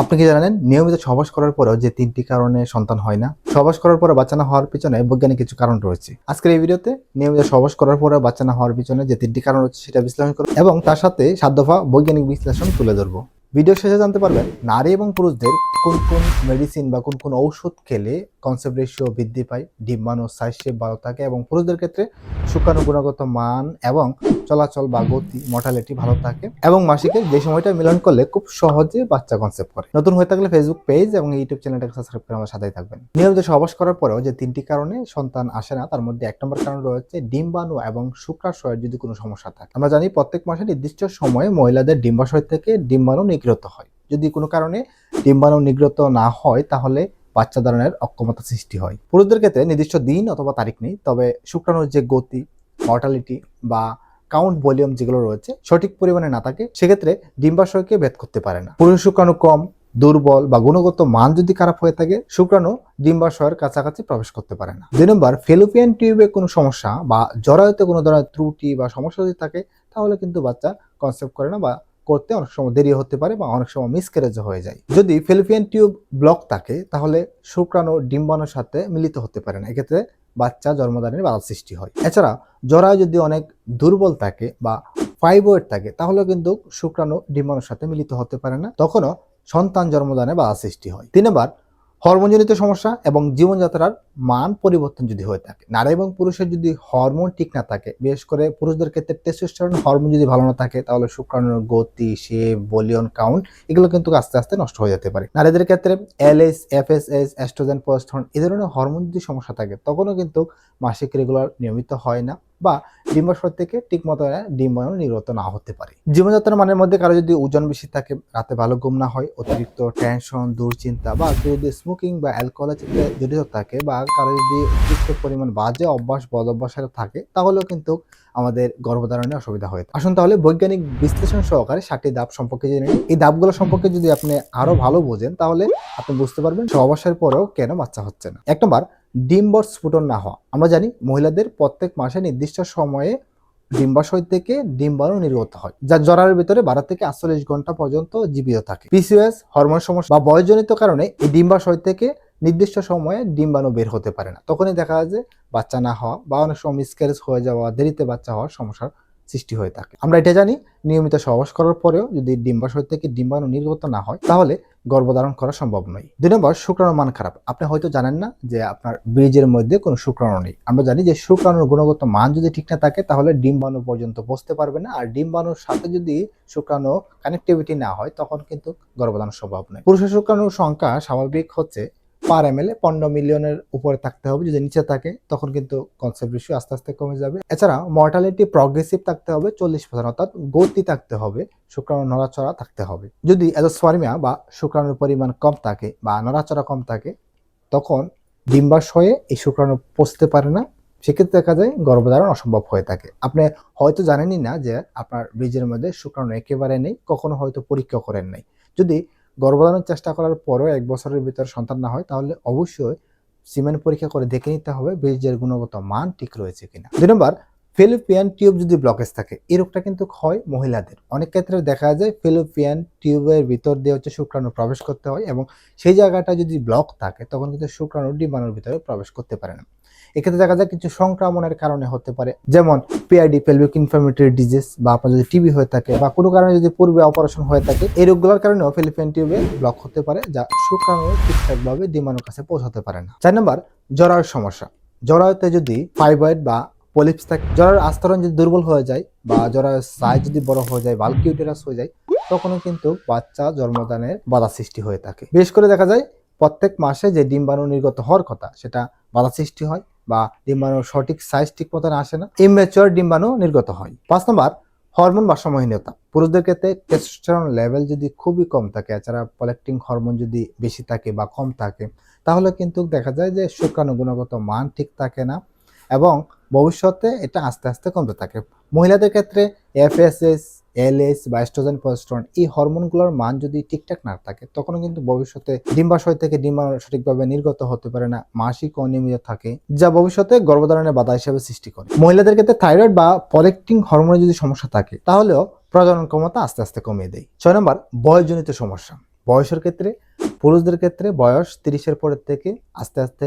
আপনি কি জানেন, নিয়মিত সবাস করার পরেও যে তিনটি কারণে সন্তান হয় না সবাস করার পরে বাচ্চা না হওয়ার পিছনে বৈজ্ঞানিক কিছু কারণ রয়েছে। আজকের এই ভিডিওতে নিয়মিত সবাস করার পরে বাচ্চা না হওয়ার পিছনে যে তিনটি কারণ রয়েছে সেটা বিশ্লেষণ করব এবং তার সাথে সাত দফা বৈজ্ঞানিক বিশ্লেষণ তুলে ধরবো। ভিডিও শেষে জানতে পারবেন, নারী এবং পুরুষদের কোন কোন মেডিসিন বা কোন কোন ঔষধ খেলে কনসেপ্ট রেশিও বৃদ্ধি পায় ডিম্বাণু সাইজ শেপ ভালো থাকে এবং পুরুষদের ক্ষেত্রে শুকানো গুণগত মান এবং চলাচল বা গতি মর্টালিটি ভালো থাকে এবং মাসিকের যে সময়টা মিলন করলে খুব সহজে বাচ্চা কনসেপ্ট করে। নতুন হয়ে থাকলে ফেসবুক পেজ এবং ইউটিউব চ্যানেলটাকে সাবস্ক্রাইব করে আমার সাথেই থাকবেন। নিয়মিত সহবাস করার পরেও যে তিনটি কারণে সন্তান আসে না, তার মধ্যে এক নম্বর কারণ রয়েছে ডিম্বাণু এবং শুক্রাশয়ের যদি কোনো সমস্যা থাকে। আমরা জানি প্রত্যেক মাসে নির্দিষ্ট সময়ে মহিলাদের ডিম্বাশয় থেকে ডিম্বাণু নিগৃহীত হয়। যদি কোনো কারণে ডিম্বাণু নিগৃহীত না হয়, তাহলে বাচ্চা ধারণের অক্ষমতা সৃষ্টি হয়। পুরুষদের ক্ষেত্রে নির্দিষ্ট দিন অথবা তারিখ নেই, তবে শুক্রাণুর যে গতি মর্টালিটি বা কাউন্ট ভলিউম যেগুলো রয়েছে, সঠিক পরিমাণে না থাকে, সেক্ষেত্রে ডিম্বাশয়কে ভেদ করতে পারে না। পুরুষ শুক্রাণু কম, দুর্বল বা গুণগত মান যদি খারাপ হয়ে থাকে, শুক্রাণু ডিম্বাশয়ের কাছাকাছি প্রবেশ করতে পারে না। দুই নম্বর, ফেলোপিয়ান টিউবে কোনো সমস্যা বা জরায়ুতে কোনো ধরনের ত্রুটি বা সমস্যা যদি থাকে, তাহলে কিন্তু বাচ্চা কনসেপ্ট করে না বা করতে অনেক সময় দেরি হতে পারে বা অনেক সময় মিসক্যারেজ হয়ে যায়। যদি ফিলিপিয়ান টিউব ব্লক থাকে, তাহলে শুক্রাণু ডিম্বাণুর সাথে মিলিত হতে পারে না। এক্ষেত্রে বাচ্চা জন্মদানের বাধা সৃষ্টি হয়। এছাড়া জরায়ু যদি অনেক দুর্বল থাকে বা ফাইবয়েড থাকে তাহলে কিন্তু শুক্রাণু ডিম্বাণুর সাথে মিলিত হতে পারে না। তখনও সন্তান জন্মদানে বাধা সৃষ্টি হয়। তিন নম্বর হরমোনজনিত সমস্যা এবং জীবনযাত্রার মান পরিবর্তন যদি হয়ে থাকে, নারী এবং পুরুষের যদি হরমোন ঠিক না থাকে, বিশেষ করে পুরুষদের ক্ষেত্রে টেস্টোস্টেরন হরমোন যদি ভালো না থাকে, তাহলে শুক্রাণুর গতি শেপ ভলিউম কাউন্ট এগুলো কিন্তু আস্তে আস্তে নষ্ট হয়ে যেতে পারে। নারীদের ক্ষেত্রে এলএস এফএসএস অ্যাস্ট্রোজেন প্রোস্টেরন এই ধরনের হরমোন যদি সমস্যা থাকে, তখনও কিন্তু মাসিক রেগুলার নিয়মিত হয় না। বা ডিম্বাশয় থেকে ঠিক মতো ডিম্বাণু নির্গত না হতে পারে। জীবনযাত্রার মানের মধ্যে কারও যদি ওজন বেশি থাকে, রাতে ভালো ঘুম না হয়, অতিরিক্ত টেনশন দুশ্চিন্তা বা কেউ যদি স্মোকিং বা অ্যালকোহলের সাথে জড়িত থাকে বা কারও যদি অতিরিক্ত পরিমাণ বাজে অভ্যাস, বদ অভ্যাসের থাকে, তাহলেও কিন্তু আমাদের গর্ভধারণে অসুবিধা হয়ে। আসুন তাহলে বৈজ্ঞানিক বিশ্লেষণ সহকারে ষাটটি ধাপ সম্পর্কে জেনে নিই। এই ধাপগুলো সম্পর্কে যদি আপনি আরও ভালো বোঝেন, তাহলে আপনি বুঝতে পারবেন সহবাসের পরেও কেন বাচ্চা হচ্ছে না। এক নম্বর ডিম্বর স্ফুটন না হওয়া। আমরা জানি মহিলাদের প্রত্যেক মাসে নির্দিষ্ট সময়ে ডিম্বাশয় থেকে ডিম্বাণু নির্গত হয়, যা জরার ভিতরে বারো থেকে আটচল্লিশ ঘণ্টা পর্যন্ত জীবিত থাকে। পিসিএস হরমোন সমস্যা বা বয়সজনিত কারণে এই ডিম্বাশয় থেকে নির্দিষ্ট সময়ে ডিম্বাণু বের হতে পারে না। তখনই দেখা যায় যে বাচ্চা না হওয়া বা অনেক সময় মিসক্যারেজ হয়ে যাওয়া, দেরিতে বাচ্চা হওয়ার সমস্যার সৃষ্টি হয়ে থাকে। আমরা এটা জানি, নিয়মিত সহবাস করার পরেও যদি ডিম্বাশয় থেকে ডিম্বাণু নির্গত না হয়, তাহলে গর্ভধারণ করা সম্ভব নয়। দুই নম্বর, শুক্রাণুর মান খারাপ। আপনি হয়তো জানেন না যে আপনার বীজের মধ্যে কোনো শুক্রাণু নেই। আমরা জানি যে শুক্রাণুর গুণগত মান যদি ঠিক না থাকে, তাহলে ডিম্বাণু পর্যন্ত পৌঁছতে পারবে না। আর ডিম্বাণুর সাথে যদি শুক্রাণু কানেক্টিভিটি না হয়, তখন কিন্তু গর্ভধারণ সম্ভব নয়। পুরুষের শুক্রাণুর সংখ্যা স্বাভাবিক হচ্ছে পার এম এল এ পনেরো মিলিয়নের উপরে থাকতে হবে, যদি নিচে থাকে, তখন কিন্তু কনসেপ্ট রেশিও আস্তে আস্তে কমে যাবে। এছাড়া মর্টালিটি প্রগ্রেসিভ থাকতে হবে, চল্লিশ পার্সেন্ট অর্থাৎ গতি থাকতে হবে, শুক্রাণু নড়াচড়া থাকতে হবে। যদি অ্যাজোসফার্মিয়া বা শুক্রাণুর পরিমাণ কম থাকে বা নড়াচড়া কম থাকে, তখন ডিম্বাশয়ে এই শুক্রাণু পচতে পারে না। সেক্ষেত্রে দেখা যায় গর্ভধারণ অসম্ভব হয়ে থাকে। আপনি হয়তো জানেনই না যে আপনার বীজের মধ্যে শুক্রাণু একেবারে নেই, কখনো হয়তো পরীক্ষা করেন নাই। যদি গর্ভধারণের চেষ্টা করার পরেও এক বছরের ভিতরে সন্তান না হয়, তাহলে অবশ্যই সিমেন্ট পরীক্ষা করে দেখে নিতে হবে বীজের গুণগত মান ঠিক রয়েছে কিনা। দুই নম্বর, ফেলোপিয়ান টিউব যদি ব্লকেজ থাকে, এই রোগটা কিন্তু হয় মহিলাদের। অনেক ক্ষেত্রে দেখা যায় ফেলোপিয়ান টিউবের ভিতর দিয়ে হচ্ছে শুক্রাণু প্রবেশ করতে হয় এবং সেই জায়গাটা যদি ব্লক থাকে, তখন কিন্তু শুক্রাণু ডিম্বাণুর ভিতরে প্রবেশ করতে পারে না। এক্ষেত্রে দেখা যায় কিছু সংক্রমণের কারণে হতে পারে। যেমন পিআইডি পেলভিক ইনফ্লামেটরি ডিজিজ বা আপনার যদি টিবি হয়ে থাকে বা কোনো কারণে যদি পূর্বে অপারেশন হয়ে থাকে, এই রোগগুলোর কারণেও ফিলিপিয়ান টিউবে ব্লক হতে পারে, যা শুক্রাণু ঠিকঠাকভাবে ডিম্বাণুর কাছে পৌঁছাতে পারে না। চার নম্বর জরায়ুর সমস্যা। জরায়ুতে যদি ফাইবয়েড বা পলিপস থাকে জরায়ুর আস্তরণ যদি দুর্বল হয়ে যায় বা জরায়ুর সাইজ যদি বড় হয়ে যায় বাল্কি ইউটেরাস হয়ে যায়, তখনও কিন্তু বাচ্চা জন্মদানের বাধা সৃষ্টি হয়ে থাকে। বিশেষ করে দেখা যায় প্রত্যেক মাসে যে ডিম্বাণু নির্গত হওয়ার কথা, সেটা বাধা সৃষ্টি হয়। বা ডিম্বাণুর সঠিক সাইজ ঠিক মতন আসে না ইমেচুয়ার ডিম্বাণু নির্গত হয়। পাঁচ নম্বর হরমোন ভারসাম্যহীনতা পুরুষদের ক্ষেত্রে টেস্টোস্টেরন লেভেল যদি খুবই কম থাকে, এছাড়া পলেকটিং হরমোন যদি বেশি থাকে বা কম থাকে, তাহলে কিন্তু দেখা যায় যে শুক্রাণু গুণগত মান ঠিক থাকে না। এবং ভবিষ্যতে এটা আস্তে আস্তে কমতে থাকে। মহিলাদের ক্ষেত্রে এফএসএস এলএস বা এস্ট্রোজেন প্রজেস্টেরন এই হরমোনগুলোর মান যদি ঠিকঠাক না থাকে, তখনও কিন্তু ভবিষ্যতে ডিম্বাশয় থেকে ডিম্বা সঠিকভাবে নির্গত হতে পারে না, মাসিক অনিয়মিত থাকে, যা ভবিষ্যতে গর্ভধারণের বাধা হিসেবে সৃষ্টি করে। মহিলাদের ক্ষেত্রে থাইরয়েড বা পলেক্টিং হরমোনের যদি সমস্যা থাকে, তাহলেও প্রজনন ক্ষমতা আস্তে আস্তে কমিয়ে দেয়। ছয় নম্বর, বয়সজনিত সমস্যা। বয়সের ক্ষেত্রে পুরুষদের ক্ষেত্রে বয়স তিরিশের পরের থেকে আস্তে আস্তে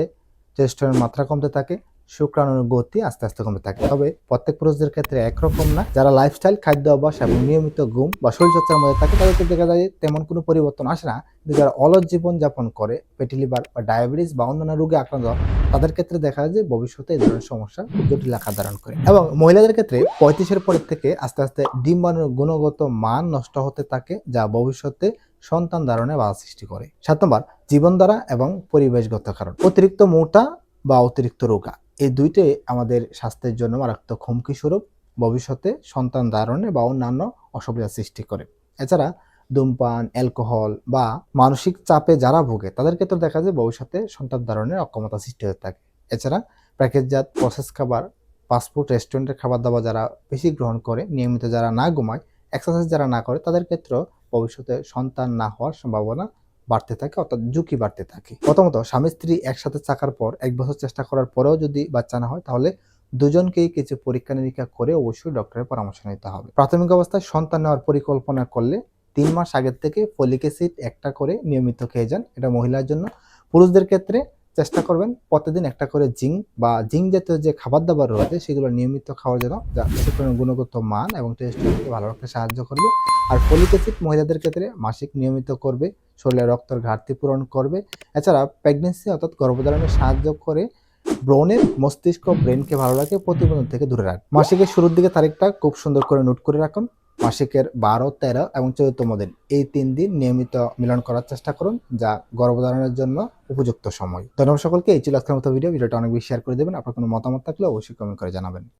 টেস্টোস্টেরনের মাত্রা কমতে থাকে শুক্রাণুর গতি আস্তে আস্তে কমে থাকে। তবে প্রত্যেক পুরুষদের ক্ষেত্রে একরকম না। যারা লাইফস্টাইল খাদ্য, অভ্যাস এবং নিয়মিত ঘুম বা শরীরচর্চার মধ্যে থাকে, তাদেরকে দেখা যায় তেমন কোনো পরিবর্তন আসে না। কিন্তু যারা অলস জীবন যাপন করে পেটি লিভার বা ডায়াবেটিস বা অন্যান্য রোগে আক্রান্ত, তাদের ক্ষেত্রে দেখা যায় যে ভবিষ্যতে এই ধরনের সমস্যা জটিল আকার ধারণ করে। এবং মহিলাদের ক্ষেত্রে পঁয়ত্রিশের পরের থেকে আস্তে আস্তে ডিম্বাণুর গুণগত মান নষ্ট হতে থাকে, যা ভবিষ্যতে সন্তান ধারণে বাধা সৃষ্টি করে। সাত নম্বর জীবনধারা এবং পরিবেশগত কারণ। অতিরিক্ত মোটা বা অতিরিক্ত রোগা। এই দুইটাই আমাদের স্বাস্থ্যের জন্য মারাত্মক হুমকি স্বরূপ, ভবিষ্যতে সন্তান ধারণে বা অন্যান্য অসুবিধা সৃষ্টি করে। এছাড়া ধূমপান, অ্যালকোহল বা মানসিক চাপে যারা ভোগে, তাদের ক্ষেত্রে দেখা যায় ভবিষ্যতে সন্তান ধারণের অক্ষমতা সৃষ্টি হতে থাকে। এছাড়া প্যাকেটজাত প্রসেস খাবার ফাস্টফুড রেস্টুরেন্টের খাবার দাবার যারা বেশি গ্রহণ করে, নিয়মিত যারা না ঘুমায় এক্সারসাইজ যারা না করে, তাদের ক্ষেত্রেও ভবিষ্যতে সন্তান না হওয়ার সম্ভাবনা বাড়তে থাকে, অর্থাৎ ঝুঁকি বাড়তে থাকে। প্রথমত, স্বামী স্ত্রী একসাথে থাকার পর, এক বছর চেষ্টা করার পরেও যদি বাচ্চা না হয়, তাহলে দুজনকেই কিছু পরীক্ষা নিরীক্ষা করে অবশ্যই ডক্টরের পরামর্শ নিতে হবে। প্রাথমিক অবস্থায় সন্তান নেওয়ার পরিকল্পনা করলে তিন মাস আগের থেকে ফলিক অ্যাসিড একটা করে নিয়মিত খেয়ে যান। এটা মহিলার জন্য। পুরুষদের ক্ষেত্রে চেষ্টা করবেন প্রতিদিন একটা করে জিঙ্ক বা জিঙ্ক জাতীয় যে খাবার দাবার রয়েছে, সেগুলো নিয়মিত খাওয়ার জন্য যা শুক্রাণুর গুণগত মান এবং টেস্টকে ভালো রাখতে সাহায্য করবে। আর ফলিক অ্যাসিড মহিলাদের ক্ষেত্রে মাসিক নিয়মিত করবে। শরীরে রক্তের ঘাটতি পূরণ করবে। এছাড়া প্রেগনেন্সি অর্থাৎ গর্ভধারণে সাহায্য করে ব্রণের মস্তিষ্ক ব্রেনকে ভালো রাখে প্রতিবন্ধন থেকে দূরে রাখে। মাসিকের শুরুর দিকে তারিখটা খুব সুন্দর করে নোট করে রাখুন। মাসিকের বারো, তেরো এবং চতুর্থ দিন। এই তিন দিন নিয়মিত মিলন করার চেষ্টা করুন, যা গর্ভধারণের জন্য উপযুক্ত সময়। ধন্যবাদ সকলকে, এই ছিল আজকের মতো ভিডিও ভিডিওটা অনেক বেশি শেয়ার করে দেবেন। আপনার কোনো মতামত থাকলে অবশ্যই কমেন্ট করে জানাবেন।